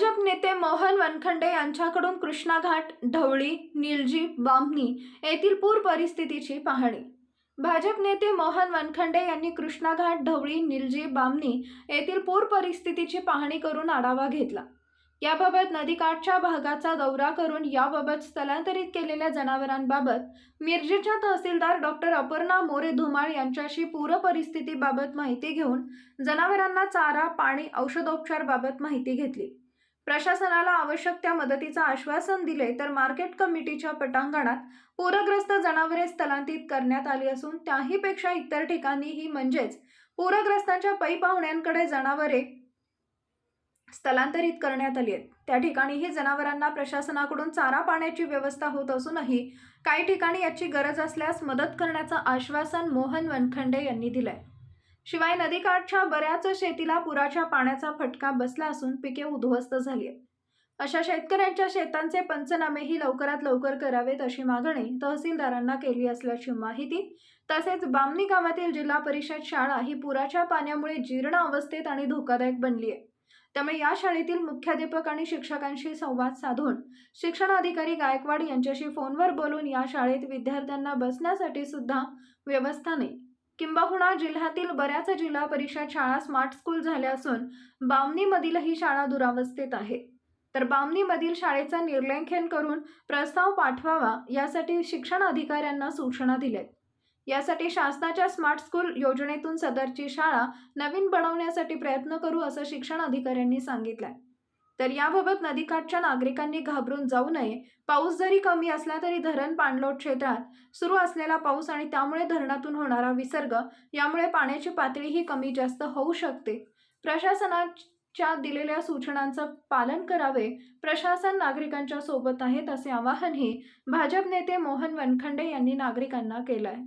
भाजप नेते मोहन वनखंडे यांच्याकडून कृष्णाघाट ढवळी निलजी बामणी येथील पूर परिस्थितीची पाहणी. भाजप नेते मोहन वनखंडे यांनी कृष्णाघाट ढवळी निलजी बामणी येथील पूर परिस्थितीची पाहणी करून आढावा घेतला. याबाबत नदीकाठच्या भागाचा दौरा करून याबाबत स्थलांतरित केलेल्या जनावरांबाबत मिरजेच्या तहसीलदार डॉक्टर अपर्णा मोरे धुमाळ यांच्याशी पूर परिस्थितीबाबत माहिती घेऊन जनावरांना चारा पाणी औषधोपचारबाबत माहिती घेतली. प्रशासनाला आवश्यक त्या मदतीचं आश्वासन दिले तर मार्केट कमिटीच्या पटांगणात पूरग्रस्त जनावरे स्थलांतरित करण्यात आली असून त्याहीपेक्षा इतर ठिकाणीही म्हणजेच पूरग्रस्तांच्या पै पाहुण्यांकडे जनावरे स्थलांतरित करण्यात आली आहेत. त्या ठिकाणीही जनावरांना प्रशासनाकडून चारा पाण्याची व्यवस्था होत असूनही काही ठिकाणी याची गरज असल्यास मदत करण्याचं आश्वासन मोहन वनखंडे यांनी दिलंय. शिवाय नदीकाठच्या बऱ्याच शेतीला पुराच्या पाण्याचा फटका बसला असून पिके उद्ध्वस्त झाली आहेत. अशा शेतकऱ्यांच्या शेतांचे पंचनामेही लवकरात लवकर करावेत अशी मागणी तहसीलदारांना केली असल्याची माहिती तसेच बामणी गावातील जिल्हा परिषद शाळा ही पुराच्या पाण्यामुळे जीर्ण अवस्थेत आणि धोकादायक बनली आहे. त्यामुळे या शाळेतील मुख्याध्यापक आणि शिक्षकांशी संवाद साधून शिक्षण अधिकारी गायकवाड यांच्याशी फोनवर बोलून या शाळेत विद्यार्थ्यांना बसण्यासाठी सुद्धा व्यवस्था नाही. किंबहुना जिल्ह्यातील बऱ्याच जिल्हा परिषद शाळा स्मार्ट स्कूल झाल्या असून बामणीमधील ही शाळा दुरावस्थेत आहे तर बामणीमधील शाळेचा निर्लंखन करून प्रस्ताव पाठवावा यासाठी शिक्षण अधिकाऱ्यांना सूचना दिल्या यासाठी शासनाच्या स्मार्ट स्कूल योजनेतून सदरची शाळा नवीन बनवण्यासाठी प्रयत्न करू असं शिक्षण अधिकाऱ्यांनी सांगितलंय. तर याबाबत नदीकाठच्या नागरिकांनी घाबरून जाऊ नये. पाऊस जरी कमी असला तरी धरण पाणलोट क्षेत्रात सुरू असलेला पाऊस आणि त्यामुळे धरणातून होणारा विसर्ग यामुळे पाण्याची पातळीही कमी जास्त होऊ शकते. प्रशासनाच्या दिलेल्या सूचनांचं पालन करावे. प्रशासन नागरिकांच्या सोबत आहेत असे आवाहनही भाजप नेते मोहन वनखंडे यांनी नागरिकांना केलं आहे